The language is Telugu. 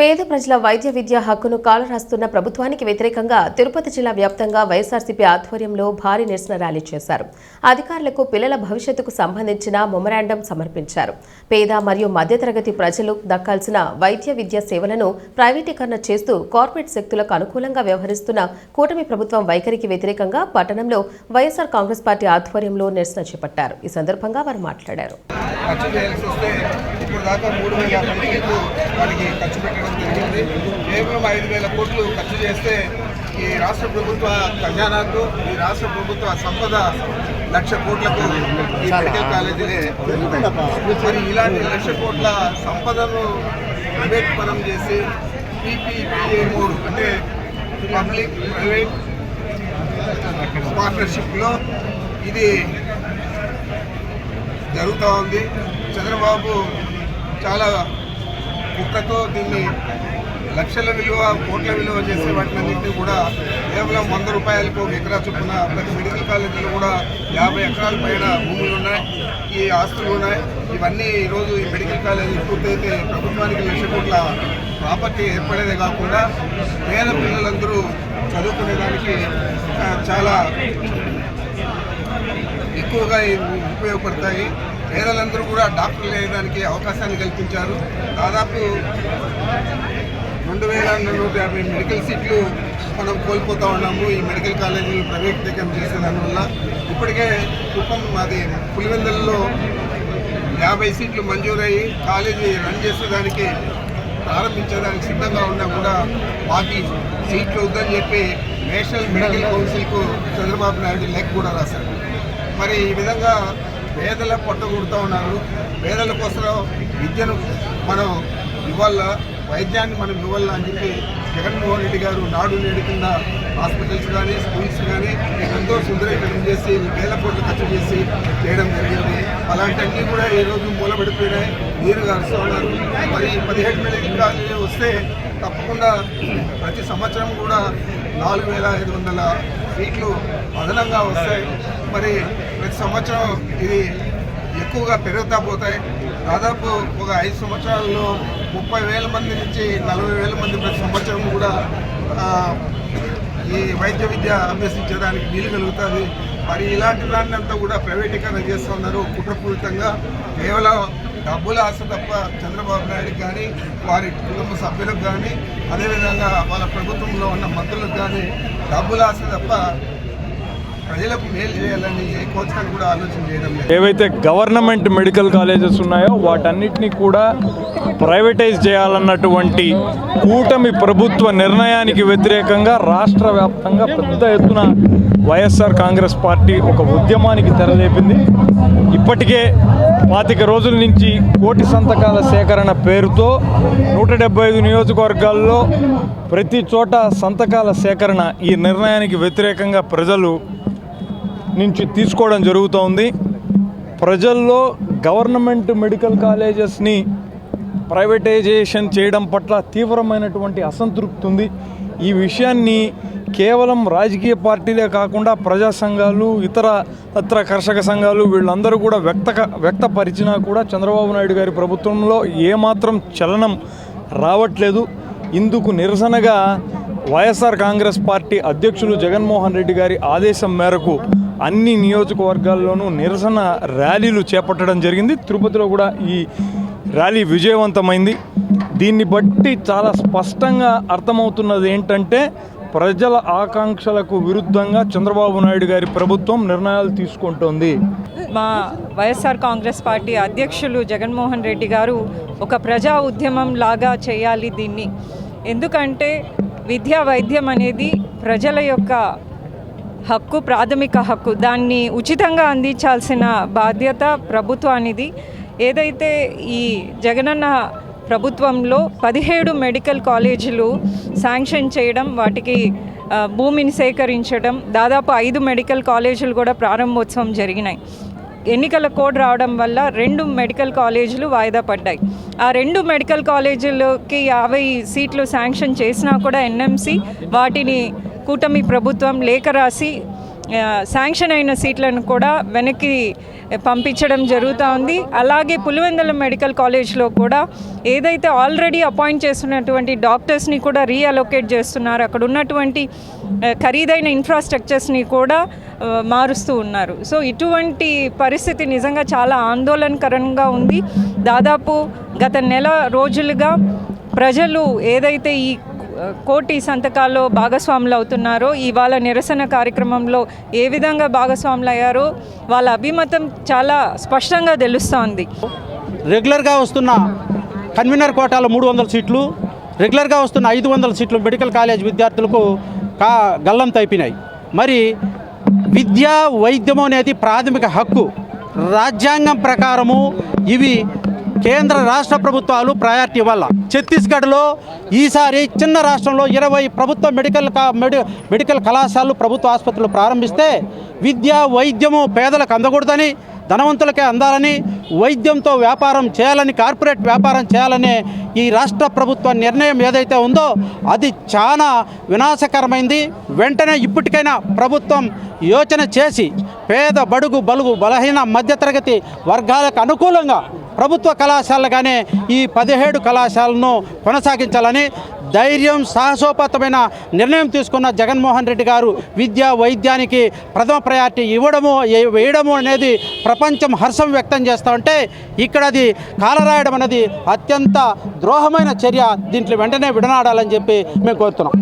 పేద ప్రజల వైద్య విద్య హక్కును కాలరాస్తున్న ప్రభుత్వానికి వ్యతిరేకంగా తిరుపతి జిల్లా వ్యాప్తంగా వైఎస్ఆర్సీపీ ఆధ్వర్యంలో భారీ నిరసన ర్యాలీ చేశారు. అధికారులకు పిల్లల భవిష్యత్తుకు సంబంధించిన మొమరాండం సమర్పించారు. పేద మరియు మధ్యతరగతి ప్రజలు దక్కాల్సిన వైద్య విద్యా సేవలను ప్రైవేటీకరణ చేస్తూ కార్పొరేట్ శక్తులకు అనుకూలంగా వ్యవహరిస్తున్న కూటమి ప్రభుత్వం వైఖరికి వ్యతిరేకంగా పట్టణంలో వైఎస్ఆర్ కాంగ్రెస్ పార్టీ ఆధ్వర్యంలో నిరసన చేపట్టారు. ఈ సందర్భంగా వారు మాట్లాడారు. ఖర్చు చేయాల్సి వస్తే ఇప్పుడు దాకా మూడు వేల ఖర్చు పెట్టడం జరిగింది కేవలం ఐదు వేల కోట్లు ఖర్చు చేస్తే ఈ రాష్ట్ర ప్రభుత్వ ఖజానాకు ఈ రాష్ట్ర ప్రభుత్వ సంపద లక్ష కోట్లకు ఈ మెడికల్ కాలేజీలే మరి ఇలాంటి లక్ష కోట్ల సంపదను ప్రైవేట్ పరం చేసి పీపీపీఏ మూడు అంటే పబ్లిక్ ప్రైవేట్ పార్ట్నర్షిప్లో ఇది జరుగుతూ ఉంది. చంద్రబాబు చాలా కుక్కతో దీన్ని లక్షల విలువ కోట్ల విలువ చేసే వాటినన్నింటినీ కూడా కేవలం వంద రూపాయలకు ఒక ఎకరా చొప్పున ప్రతి మెడికల్ కాలేజీలో కూడా యాభై ఎకరాల పైన భూములు ఉన్నాయి ఈ ఆస్తులు ఉన్నాయి. ఇవన్నీ ఈరోజు ఈ మెడికల్ కాలేజీ పూర్తయితే ప్రభుత్వానికి లక్ష కోట్ల ప్రాపర్టీ ఏర్పడేదే కాకుండా పేద పిల్లలందరూ చదువుకునేదానికి చాలా ఎక్కువగా ఉపయోగపడతాయి. పేదలందరూ కూడా డాక్టర్లు వేయడానికి అవకాశాన్ని కల్పించారు. దాదాపు రెండు వేల నూట యాభై మెడికల్ సీట్లు మనం కోల్పోతూ ఉన్నాము. ఈ మెడికల్ కాలేజీలు ప్రైవేటీకరణ చేసేదానివల్ల ఇప్పటికే కుప్పం అది పులివెందులలో యాభై సీట్లు మంజూరయ్యి కాలేజీ రన్ చేసేదానికి ప్రారంభించేదానికి సిద్ధంగా ఉన్నా కూడా మాకు సీట్లు వద్దని చెప్పి నేషనల్ మెడికల్ కౌన్సిల్కు చంద్రబాబు నాయుడు లెక్ కూడా రాశారు. మరి ఈ విధంగా పేదల పొట్ట ఉన్నారు. పేదల కోసం విద్యను మనం ఇవ్వాల? వైద్యాన్ని మనం ఇవ్వాల అని చెప్పి జగన్మోహన్ రెడ్డి గారు నాడు నేడు కింద హాస్పిటల్స్ కానీ స్కూల్స్ కానీ ఎంతో సుందరీకరణ చేసి వేల కోట్లు ఖర్చు చేసి చేయడం జరిగింది. అలాంటివన్నీ కూడా ఈరోజు మూలబడిపోయినాయి. నీరు కలుస్తూ ఉన్నారు మరి పదిహేడు మెడికల్ కాలేజీ వస్తే తప్పకుండా ప్రతి సంవత్సరం కూడా నాలుగు వేల ఐదు వందల సీట్లు అదనంగా వస్తాయి. మరి ప్రతి సంవత్సరం ఇది ఎక్కువగా పెరుగుతా పోతాయి. దాదాపు ఒక ఐదు సంవత్సరాల్లో ముప్పై వేల మంది నుంచి నలభై వేల మంది ప్రతి సంవత్సరం కూడా ఈ వైద్య విద్య అభ్యసించడానికి వీలు కలుగుతుంది. మరి ఇలాంటి దాన్ని అంతా కూడా ప్రైవేటీకరణ చేస్తున్నారు కుట్రపూరితంగా కేవలం డబ్బులు ఆశ తప్ప చంద్రబాబు నాయుడుకి కానీ వారి కుటుంబ సభ్యులకు కానీ అదేవిధంగా వాళ్ళ ప్రభుత్వంలో ఉన్న మంత్రులకు కానీ డబ్బులు ఆశ తప్ప ప్రజలకు మేలు చేయాలని ఏ కూడా ఆలోచన చేయడం లేదు. ఏవైతే గవర్నమెంట్ మెడికల్ కాలేజెస్ ఉన్నాయో వాటన్నిటిని కూడా ప్రైవేటైజ్ చేయాలన్నటువంటి కూటమి ప్రభుత్వ నిర్ణయానికి వ్యతిరేకంగా రాష్ట్ర వ్యాప్తంగా పెద్ద ఎత్తున వైఎస్ఆర్ కాంగ్రెస్ పార్టీ ఒక ఉద్యమానికి తెరలేపింది. ఇప్పటికే పాతిక రోజుల నుంచి కోటి సంతకాల సేకరణ పేరుతో నూట డెబ్బై ఐదు నియోజకవర్గాల్లో ప్రతి చోట సంతకాల సేకరణ ఈ నిర్ణయానికి వ్యతిరేకంగా ప్రజలు నుంచి తీసుకోవడం జరుగుతోంది. ప్రజల్లో గవర్నమెంట్ మెడికల్ కాలేజెస్ని ప్రైవేటైజేషన్ చేయడం పట్ల తీవ్రమైనటువంటి అసంతృప్తి ఉంది. ఈ విషయాన్ని కేవలం రాజకీయ పార్టీలే కాకుండా ప్రజా సంఘాలు ఇతర ఇతర కర్షక సంఘాలు వీళ్ళందరూ కూడా వ్యక్త వ్యక్తపరిచినా కూడా చంద్రబాబు నాయుడు గారి ప్రభుత్వంలో ఏమాత్రం చలనం రావట్లేదు. ఇందుకు నిరసనగా వైఎస్ఆర్ కాంగ్రెస్ పార్టీ అధ్యక్షులు జగన్మోహన్ రెడ్డి గారి ఆదేశం మేరకు అన్ని నియోజకవర్గాల్లోనూ నిరసన ర్యాలీలు చేపట్టడం జరిగింది. తిరుపతిలో కూడా ఈ ర్యాలీ విజయవంతమైంది. దీన్ని బట్టి చాలా స్పష్టంగా అర్థమవుతున్నది ఏంటంటే ప్రజల ఆకాంక్షలకు విరుద్ధంగా చంద్రబాబు నాయుడు గారి ప్రభుత్వం నిర్ణయాలు తీసుకుంటోంది. మా వైఎస్ఆర్ కాంగ్రెస్ పార్టీ అధ్యక్షులు జగన్మోహన్ రెడ్డి గారు ఒక ప్రజా ఉద్యమం లాగా చేయాలి దీన్ని. ఎందుకంటే విద్యా వైద్యం అనేది ప్రజల యొక్క హక్కు ప్రాథమిక హక్కు దాన్ని ఉచితంగా అందించాల్సిన బాధ్యత ప్రభుత్వానిది. ఏదైతే ఈ జగనన్న ప్రభుత్వంలో పదిహేడు మెడికల్ కాలేజీలు శాంక్షన్ చేయడం వాటికి భూమిని సేకరించడం దాదాపు ఐదు మెడికల్ కాలేజీలు కూడా ప్రారంభోత్సవం జరిగినాయి. ఎన్నికల కోడ్ రావడం వల్ల రెండు మెడికల్ కాలేజీలు వాయిదా పడ్డాయి. ఆ రెండు మెడికల్ కాలేజీలకి యాభై సీట్లు శాంక్షన్ చేసినా కూడా ఎన్ఎంసి వాటిని కూటమి ప్రభుత్వం లేఖ రాసి శాంక్షన్ అయిన సీట్లను కూడా వెనక్కి పంపించడం జరుగుతూ ఉంది. అలాగే పులివెందుల మెడికల్ కాలేజ్లో కూడా ఏదైతే ఆల్రెడీ అపాయింట్ చేస్తున్నటువంటి డాక్టర్స్ని కూడా రీఅలొకేట్ చేస్తున్నారు అక్కడ ఉన్నటువంటి ఖరీదైన ఇన్ఫ్రాస్ట్రక్చర్స్ని కూడా మారుస్తూ ఉన్నారు. సో ఇటువంటి పరిస్థితి నిజంగా చాలా ఆందోళనకరంగా ఉంది. దాదాపు గత నెల రోజులుగా ప్రజలు ఏదైతే ఈ కోటి సంతకాల్లో భాగస్వాములు అవుతున్నారో ఇవాళ నిరసన కార్యక్రమంలో ఏ విధంగా భాగస్వాములు అయ్యారో వాళ్ళ అభిమతం చాలా స్పష్టంగా తెలుస్తోంది. రెగ్యులర్గా వస్తున్న కన్వీనర్ కోటాలో మూడు వందల సీట్లు రెగ్యులర్గా వస్తున్న ఐదు వందల సీట్లు మెడికల్ కాలేజ్ విద్యార్థులకు కా గల్లం తైపినాయి. మరి విద్య వైద్యం అనేది ప్రాథమిక హక్కు. రాజ్యాంగం ప్రకారము ఇవి కేంద్ర రాష్ట్ర ప్రభుత్వాలు ప్రయారిటీ వల్ల. ఛత్తీస్గఢ్లో ఈసారి చిన్న రాష్ట్రంలో ఇరవై ప్రభుత్వ మెడికల్ కా మెడి మెడికల్ కళాశాలలు ప్రభుత్వ ఆసుపత్రులు ప్రారంభిస్తే విద్య వైద్యము పేదలకు అందకూడదని ధనవంతులకే అందాలని వైద్యంతో వ్యాపారం చేయాలని కార్పొరేట్ వ్యాపారం చేయాలనే ఈ రాష్ట్ర ప్రభుత్వ నిర్ణయం ఏదైతే ఉందో అది చాలా వినాశకరమైంది. వెంటనే ఇప్పటికైనా ప్రభుత్వం యోచన చేసి పేద బడుగు బలుగు బలహీన మధ్యతరగతి వర్గాలకు అనుకూలంగా ప్రభుత్వ కళాశాలగానే ఈ పదిహేడు కళాశాలను కొనసాగించాలని ధైర్యం సాహసోపతమైన నిర్ణయం తీసుకున్న జగన్మోహన్ రెడ్డి గారు విద్య వైద్యానికి ప్రథమ ప్రయారిటీ ఇవ్వడము వేయడము అనేది ప్రపంచం హర్షం వ్యక్తం చేస్తూ ఉంటే ఇక్కడ అది కాలరాయడం అనేది అత్యంత ద్రోహమైన చర్య. దీంట్లో వెంటనే విడనాడాలని చెప్పి మేము కోరుతున్నాం.